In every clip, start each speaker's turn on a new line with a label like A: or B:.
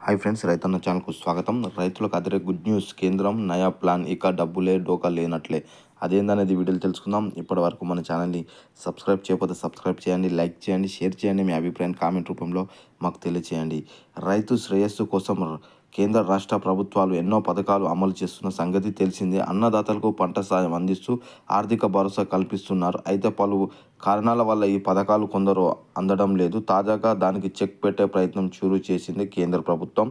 A: Hi friends రైతన్న ఛానల్కు స్వాగతం. రైతులకు అదిరే గుడ్ న్యూస్. కేంద్రం నయా ప్లాన్ ఇక డబ్బులే డోకా లేనట్లే. అదేందనేది వీడియోలు తెలుసుకుందాం. ఇప్పటి వరకు మన ఛానల్ని సబ్స్క్రైబ్ చేయకపోతే సబ్స్క్రైబ్ చేయండి లైక్ చేయండి షేర్ చేయండి మీ అభిప్రాయం కామెంట్ రూపంలో మాకు తెలియచేయండి. రైతు శ్రేయస్సు కోసం కేంద్ర రాష్ట్ర ప్రభుత్వాలు ఎన్నో పథకాలు అమలు చేస్తున్న సంగతి తెలిసిందే. అన్నదాతలకు పంట సాయం అందిస్తూ ఆర్థిక భరోసా కల్పిస్తున్నారు. అయితే పలు కారణాల వల్ల ఈ పథకాలు కొందరు అందడం లేదు. తాజాగా దానికి చెక్ పెట్టే ప్రయత్నం చూరు చేసింది కేంద్ర ప్రభుత్వం.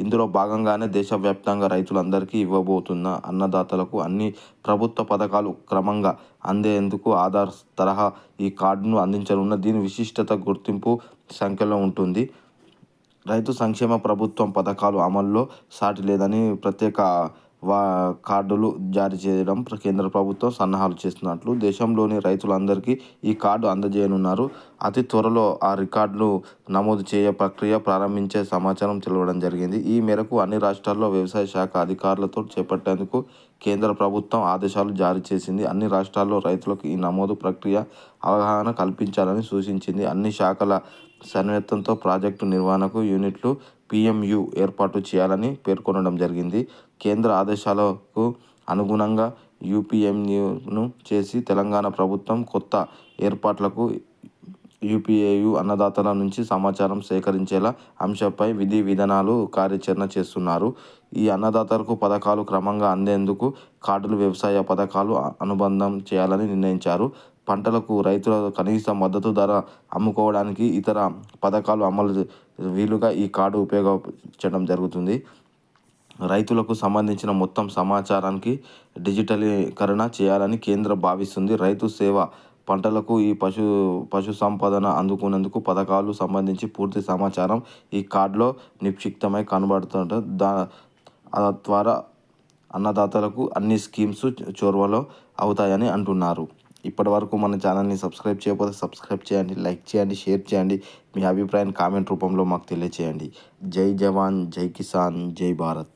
A: ఇందులో భాగంగానే దేశవ్యాప్తంగా రైతులందరికీ ఇవ్వబోతున్న అన్నదాతలకు అన్ని ప్రభుత్వ పథకాలు క్రమంగా అందేందుకు ఆధార్ తరహా ఈ కార్డును అందించనున్న దీని విశిష్టత గుర్తింపు సంఖ్యలో ఉంటుంది. రైతు సంక్షేమ ప్రభుత్వం పథకాలు అమల్లో సాటి లేదని ప్రత్యేక వా కార్డులు జారీ చేయడం కేంద్ర ప్రభుత్వం సన్నాహాలు చేస్తున్నట్లు దేశంలోని రైతులందరికీ ఈ కార్డు అందజేయనున్నారు. అతి త్వరలో ఆ రికార్డులు నమోదు చేయ ప్రక్రియ ప్రారంభించే సమాచారం తెలవడం జరిగింది. ఈ మేరకు అన్ని రాష్ట్రాల్లో వ్యవసాయ శాఖ అధికారులతో చేపట్టేందుకు కేంద్ర ప్రభుత్వం ఆదేశాలు జారీ చేసింది. అన్ని రాష్ట్రాల్లో రైతులకు ఈ నమోదు ప్రక్రియ అవగాహన కల్పించాలని సూచించింది. అన్ని శాఖల సన్నిహితంతో ప్రాజెక్టు నిర్వహణకు యూనిట్లు పిఎంయు ఏర్పాటు చేయాలని పేర్కొనడం జరిగింది. కేంద్ర ఆదేశాలకు అనుగుణంగా యూపీఎంయును చేసి తెలంగాణ ప్రభుత్వం కొత్త ఏర్పాట్లకు యూపీఏయు అన్నదాతల నుంచి సమాచారం సేకరించేలా అంశంపై విధి విధానాలు కార్యాచరణ చేస్తున్నారు. ఈ అన్నదాతలకు పథకాలు క్రమంగా అందేందుకు కార్డులు వ్యవసాయ పథకాలు అనుబంధం చేయాలని నిర్ణయించారు. పంటలకు రైతుల కనీస మద్దతు ధర అమ్ముకోవడానికి ఇతర పథకాలు అమలు వీలుగా ఈ కార్డు ఉపయోగించడం జరుగుతుంది. రైతులకు సంబంధించిన మొత్తం సమాచారానికి డిజిటలీకరణ చేయాలని కేంద్రం భావిస్తుంది. రైతు సేవ పంటలకు ఈ పశు పశు సంపదన అందుకునేందుకు పథకాలు సంబంధించి పూర్తి సమాచారం ఈ కార్డులో నిక్షిప్తమై కనబడుతుంట దా ద్వారా అన్నదాతలకు అన్ని స్కీమ్స్ చొరవలో అవుతాయని అంటున్నారు. ఇప్పటి వరకు మన ఛానల్ని సబ్స్క్రైబ్ చేయకపోతే సబ్స్క్రైబ్ చేయండి లైక్ చేయండి షేర్ చేయండి. మీ అభిప్రాయాన్ని కామెంట్ రూపంలో మాకు తెలియచేయండి. జై జవాన్ జై కిసాన్ జై భారత్.